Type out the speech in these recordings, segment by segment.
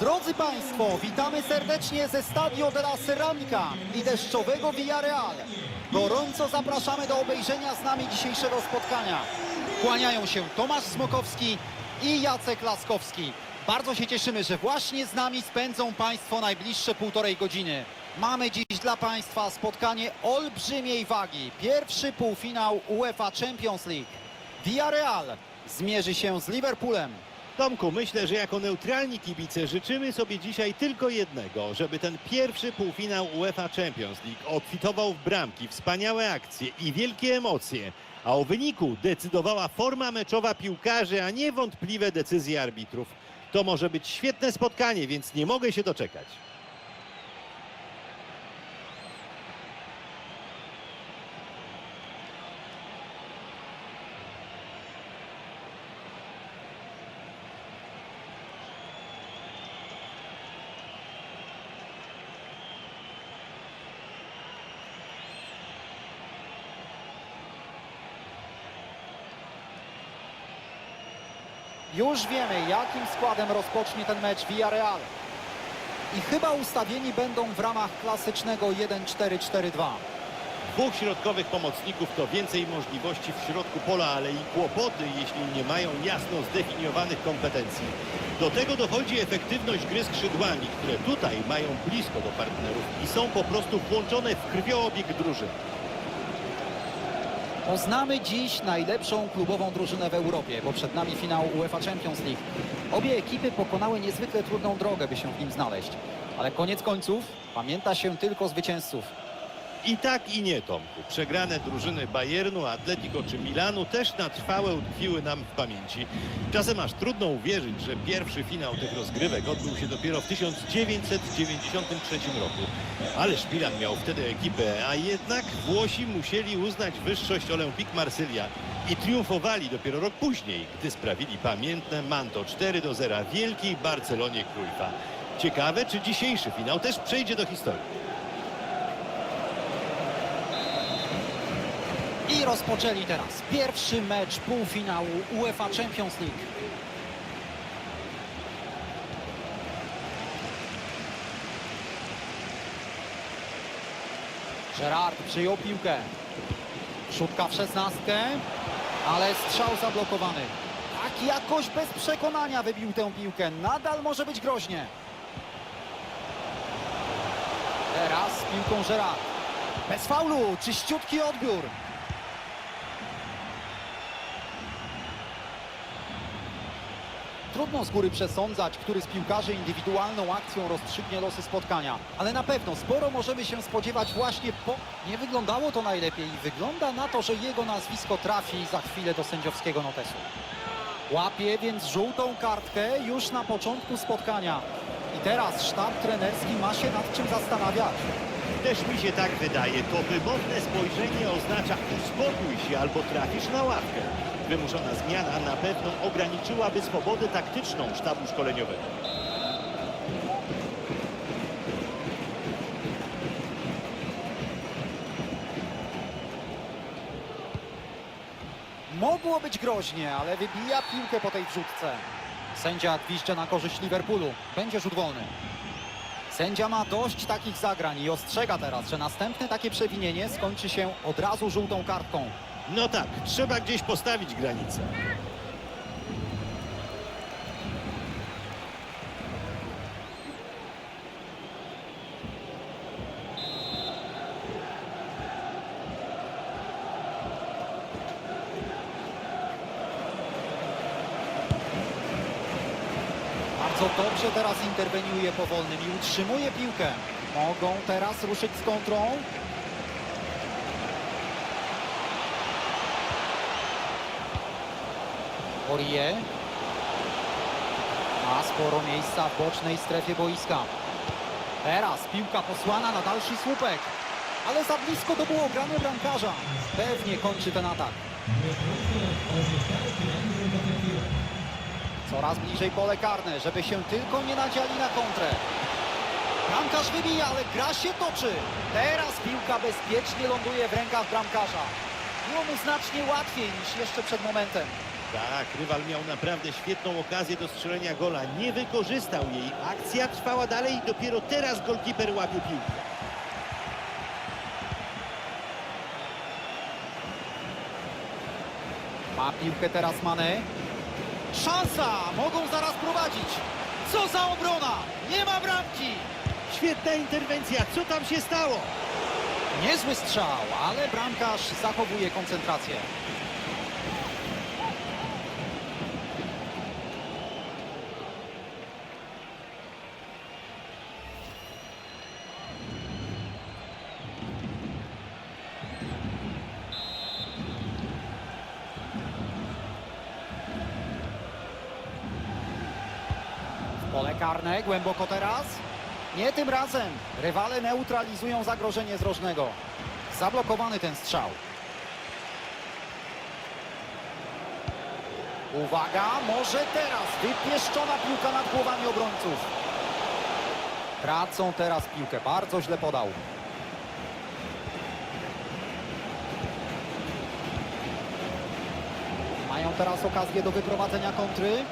Drodzy Państwo, witamy serdecznie ze Stadio de la Ceramica i deszczowego Villarreal. Gorąco zapraszamy do obejrzenia z nami dzisiejszego spotkania. Kłaniają się Tomasz Smokowski i Jacek Laskowski. Bardzo się cieszymy, że właśnie z nami spędzą Państwo najbliższe półtorej godziny. Mamy dziś dla Państwa spotkanie olbrzymiej wagi. Pierwszy półfinał UEFA Champions League. Villarreal zmierzy się z Liverpoolem. Tomku, myślę, że jako neutralni kibice życzymy sobie dzisiaj tylko jednego, żeby ten pierwszy półfinał UEFA Champions League obfitował w bramki, wspaniałe akcje i wielkie emocje, a o wyniku decydowała forma meczowa piłkarzy, a nie wątpliwe decyzje arbitrów. To może być świetne spotkanie, więc nie mogę się doczekać. Już wiemy, jakim składem rozpocznie ten mecz Villarreal. I chyba ustawieni będą w ramach klasycznego 1-4-4-2. Dwóch środkowych pomocników to więcej możliwości w środku pola, ale i kłopoty, jeśli nie mają jasno zdefiniowanych kompetencji. Do tego dochodzi efektywność gry skrzydłami, które tutaj mają blisko do partnerów i są po prostu włączone w krwiobieg drużyny. Poznamy dziś najlepszą klubową drużynę w Europie, bo przed nami finał UEFA Champions League. Obie ekipy pokonały niezwykle trudną drogę, by się w nim znaleźć. Ale koniec końców pamięta się tylko zwycięzców. I tak i nie, Tomku. Przegrane drużyny Bayernu, Atletico czy Milanu też na trwałe utkwiły nam w pamięci. Czasem aż trudno uwierzyć, że pierwszy finał tych rozgrywek odbył się dopiero w 1993 roku. Ależ Milan miał wtedy ekipę, a jednak Włosi musieli uznać wyższość Olympique Marsylia i triumfowali dopiero rok później, gdy sprawili pamiętne manto 4 do 0 wielkiej Barcelonie Cruyffa. Ciekawe, czy dzisiejszy finał też przejdzie do historii. Rozpoczęli teraz pierwszy mecz półfinału UEFA Champions League. Gerard przyjął piłkę. Szutka w szesnastkę, ale strzał zablokowany. Tak jakoś bez przekonania wybił tę piłkę. Nadal może być groźnie. Teraz z piłką Gerard. Bez faulu, czyściutki odbiór. Trudno z góry przesądzać, który z piłkarzy indywidualną akcją rozstrzygnie losy spotkania. Ale na pewno sporo możemy się spodziewać właśnie po... Nie wyglądało to najlepiej i wygląda na to, że jego nazwisko trafi za chwilę do sędziowskiego notesu. Łapie więc żółtą kartkę już na początku spotkania. I teraz sztab trenerski ma się nad czym zastanawiać. Też mi się tak wydaje. To wymowne spojrzenie oznacza uspokój się albo trafisz na ławkę. Wymuszona zmiana na pewno ograniczyłaby swobodę taktyczną sztabu szkoleniowego. Mogło być groźnie, ale wybija piłkę po tej wrzutce. Sędzia gwizdże na korzyść Liverpoolu. Będzie rzut wolny. Sędzia ma dość takich zagrań i ostrzega teraz, że następne takie przewinienie skończy się od razu żółtą kartką. No tak, trzeba gdzieś postawić granicę. Bardzo dobrze teraz interweniuje powolnym i utrzymuje piłkę. Mogą teraz ruszyć z kontrą. Orie. Ma sporo miejsca w bocznej strefie boiska. Teraz piłka posłana na dalszy słupek. Ale za blisko to było grane bramkarza. Pewnie kończy ten atak. Coraz bliżej pole karne, żeby się tylko nie nadziali na kontrę. Bramkarz wybija, ale gra się toczy. Teraz piłka bezpiecznie ląduje w rękach bramkarza. Było mu znacznie łatwiej niż jeszcze przed momentem. Tak, rywal miał naprawdę świetną okazję do strzelenia gola. Nie wykorzystał jej. Akcja trwała dalej i dopiero teraz golkiper łapił piłkę. Ma piłkę teraz Mane. Szansa! Mogą zaraz prowadzić. Co za obrona! Nie ma bramki! Świetna interwencja. Co tam się stało? Niezły strzał, ale bramkarz zachowuje koncentrację. W głęboko teraz. Nie tym razem. Rywale neutralizują zagrożenie z rożnego. Zablokowany ten strzał. Uwaga, może teraz wypieszczona piłka nad głowami obrońców. Tracą teraz piłkę, bardzo źle podał. Mają teraz okazję do wyprowadzenia kontry.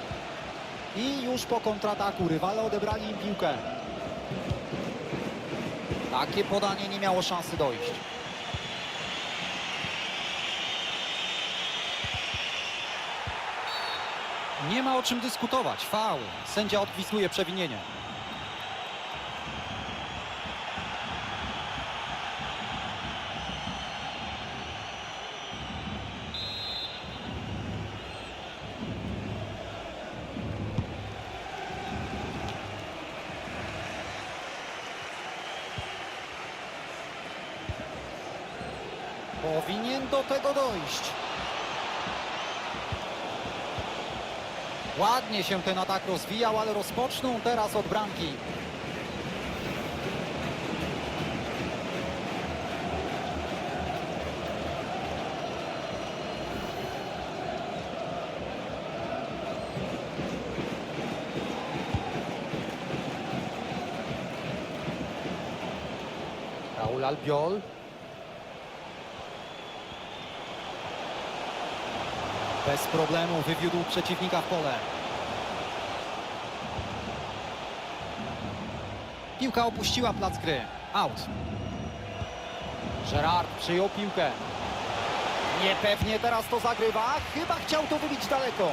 I już po kontrataku rywale odebrali im piłkę. Takie podanie nie miało szansy dojść. Nie ma o czym dyskutować. Faul. Sędzia odpisuje przewinienie. Powinien do tego dojść. Ładnie się ten atak rozwijał, ale rozpoczną teraz od bramki. Raul Albiol. Bez problemu wywiódł przeciwnika w pole. Piłka opuściła plac gry. Out. Gerard przyjął piłkę. Niepewnie teraz to zagrywa. Chyba chciał to wybić daleko.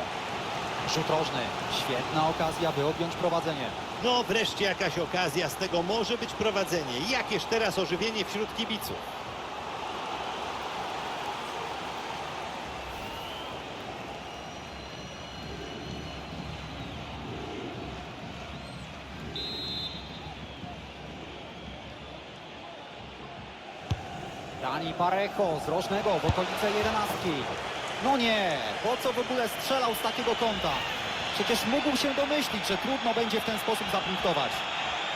Rzut rożny. Świetna okazja, by objąć prowadzenie. No wreszcie jakaś okazja. Z tego może być prowadzenie. Jakież teraz ożywienie wśród kibiców. Dani Parejo z rożnego w okolice jedenastki. No nie, po co w ogóle strzelał z takiego kąta? Przecież mógł się domyślić, że trudno będzie w ten sposób zapunktować.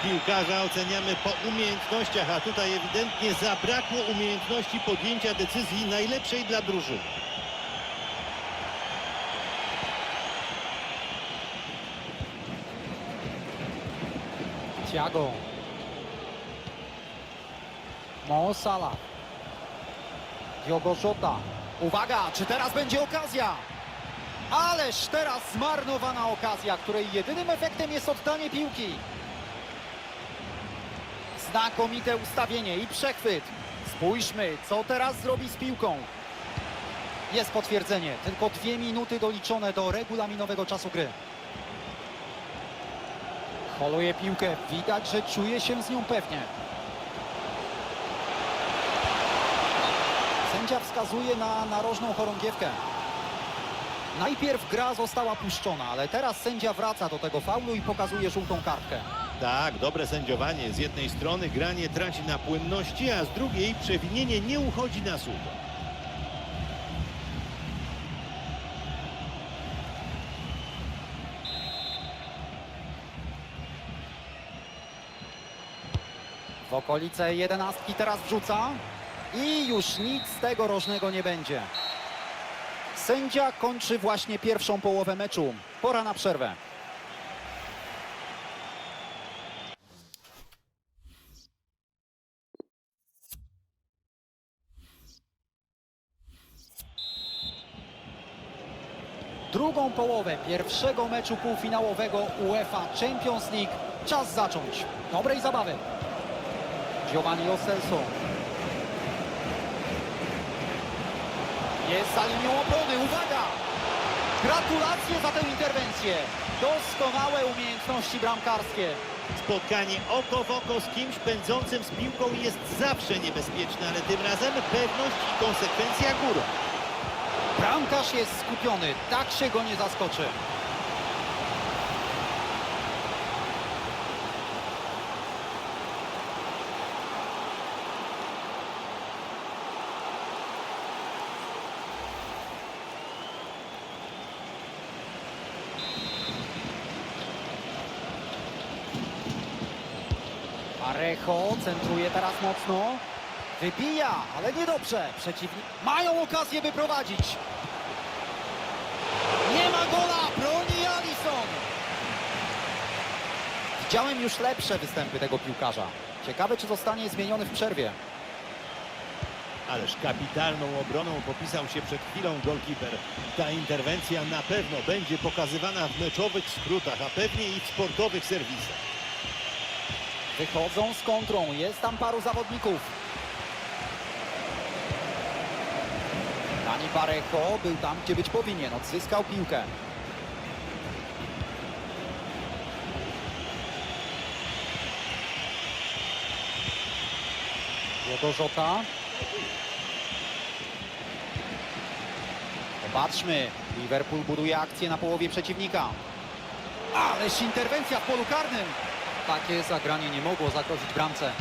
Piłkarza oceniamy po umiejętnościach, a tutaj ewidentnie zabrakło umiejętności podjęcia decyzji najlepszej dla drużyny. Thiago. Mo Salah. Diogo Jota. Uwaga, czy teraz będzie okazja? Ależ teraz zmarnowana okazja, której jedynym efektem jest oddanie piłki. Znakomite ustawienie i przechwyt. Spójrzmy, co teraz zrobi z piłką. Jest potwierdzenie. Tylko dwie minuty doliczone do regulaminowego czasu gry. Holuje piłkę. Widać, że czuje się z nią pewnie. Sędzia wskazuje na narożną chorągiewkę. Najpierw gra została puszczona, ale teraz sędzia wraca do tego faulu i pokazuje żółtą kartkę. Tak, dobre sędziowanie. Z jednej strony granie traci na płynności, a z drugiej przewinienie nie uchodzi na sucho. W okolice jedenastki teraz wrzuca i już nic z tego rożnego nie będzie. Sędzia kończy właśnie pierwszą połowę meczu. Pora na przerwę. drugą połowę pierwszego meczu półfinałowego UEFA Champions League. Czas zacząć. Dobrej zabawy. Giovanni Lo Jest za linią obrony. Uwaga! Gratulacje za tę interwencję. Doskonałe umiejętności bramkarskie. Spotkanie oko w oko z kimś pędzącym z piłką jest zawsze niebezpieczne, ale tym razem pewność i konsekwencja górą. Bramkarz jest skupiony. Tak się go nie zaskoczy. Parejo centruje teraz mocno. Wybija, ale niedobrze. Przeciwnik mają okazję wyprowadzić. Nie ma gola, broni Alisson. Widziałem już lepsze występy tego piłkarza. Ciekawe, czy zostanie zmieniony w przerwie. Ależ kapitalną obroną popisał się przed chwilą golkiper. Ta interwencja na pewno będzie pokazywana w meczowych skrótach, a pewnie i w sportowych serwisach. Wychodzą z kontrą, jest tam paru zawodników. Dani Parejo był tam, gdzie być powinien, odzyskał piłkę. Diego Jota. Popatrzmy, Liverpool buduje akcję na połowie przeciwnika. Ależ interwencja w polu karnym. Takie zagranie nie mogło zagrozić bramce.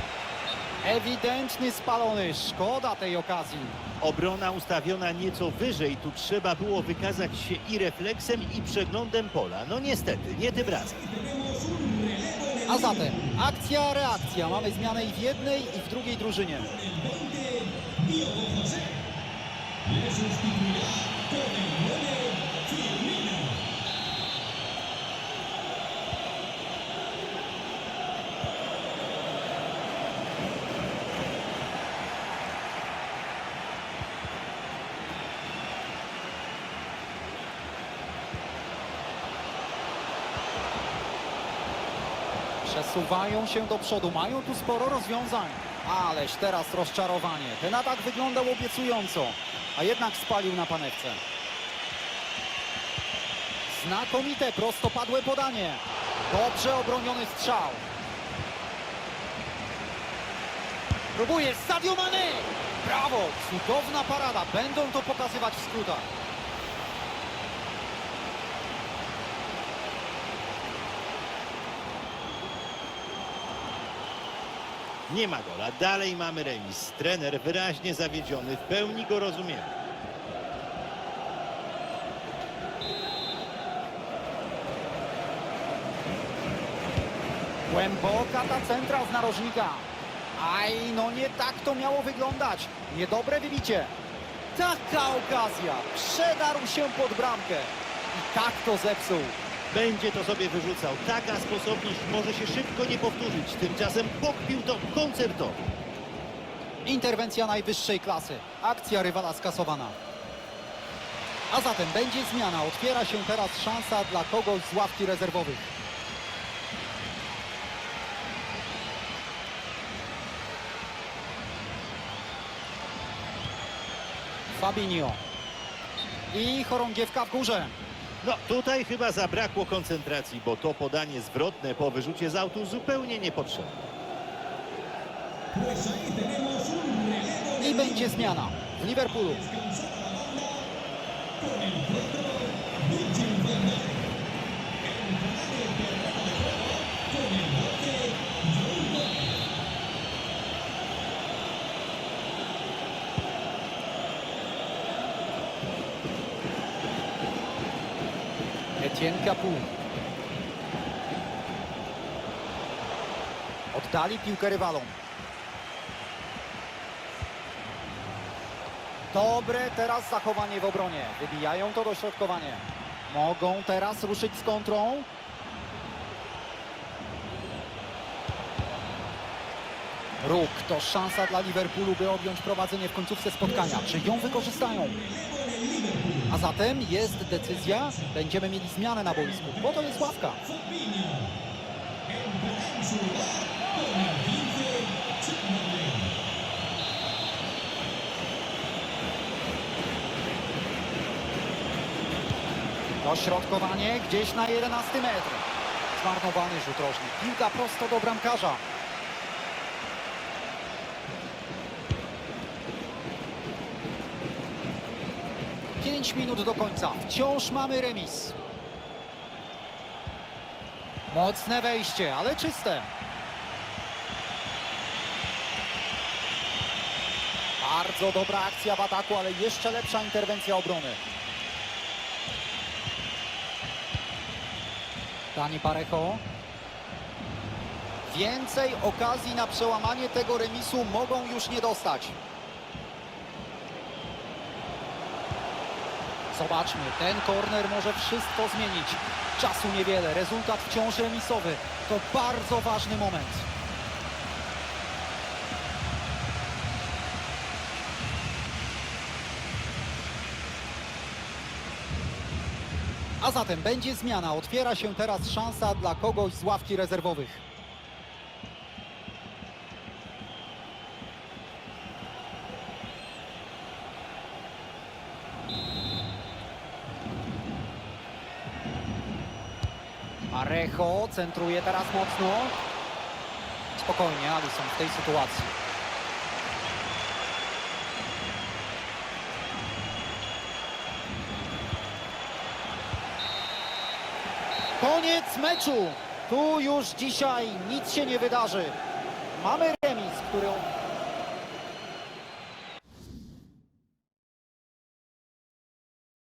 Ewidentny spalony, szkoda tej okazji. Obrona ustawiona nieco wyżej, tu trzeba było wykazać się i refleksem, i przeglądem pola. No niestety, nie tym razem. A zatem akcja, reakcja. Mamy zmianę i w jednej i w drugiej drużynie. Przesuwają się do przodu, mają tu sporo rozwiązań. Ależ teraz rozczarowanie. Ten atak wyglądał obiecująco, a jednak spalił na panewce. Znakomite, prostopadłe podanie. Dobrze obroniony strzał. Próbuje Sadio Mane. Brawo, cudowna parada. Będą to pokazywać w skrótach. Nie ma gola, dalej mamy remis. Trener wyraźnie zawiedziony, w pełni go rozumiemy. Głęboka ta centra z narożnika. Aj, no nie tak to miało wyglądać. Niedobre wybicie. Taka okazja. Przedarł się pod bramkę. I tak to zepsuł. Będzie to sobie wyrzucał. Taka sposobność może się szybko nie powtórzyć. Tymczasem pokpił to koncertowo. Interwencja najwyższej klasy. Akcja rywala skasowana. A zatem będzie zmiana. Otwiera się teraz szansa dla kogoś z ławki rezerwowych. Fabinho. I chorągiewka w górze. No tutaj chyba zabrakło koncentracji, bo to podanie zwrotne po wyrzucie z autu zupełnie niepotrzebne. I będzie zmiana w Liverpoolu. Etienne Capoue. Oddali piłkę rywalom. Dobre teraz zachowanie w obronie. Wybijają to dośrodkowanie. Mogą teraz ruszyć z kontrą. Róg to szansa dla Liverpoolu, by objąć prowadzenie w końcówce spotkania. Czy ją wykorzystają? A zatem jest decyzja, będziemy mieli zmianę na boisku, bo to jest ławka. Dośrodkowanie gdzieś na 11 metr. Zmarnowany rzut rożny. Piłka prosto do bramkarza. Pięć minut do końca. Wciąż mamy remis. Mocne wejście, ale czyste. Bardzo dobra akcja w ataku, ale jeszcze lepsza interwencja obrony. Dani Parejo. Więcej okazji na przełamanie tego remisu mogą już nie dostać. Zobaczmy, ten korner może wszystko zmienić. Czasu niewiele, rezultat wciąż remisowy. To bardzo ważny moment. A zatem będzie zmiana. Otwiera się teraz szansa dla kogoś z ławki rezerwowych. Parejo centruje teraz mocno. Spokojnie, Alisson w tej sytuacji. Koniec meczu. Tu już dzisiaj nic się nie wydarzy. Mamy remis, który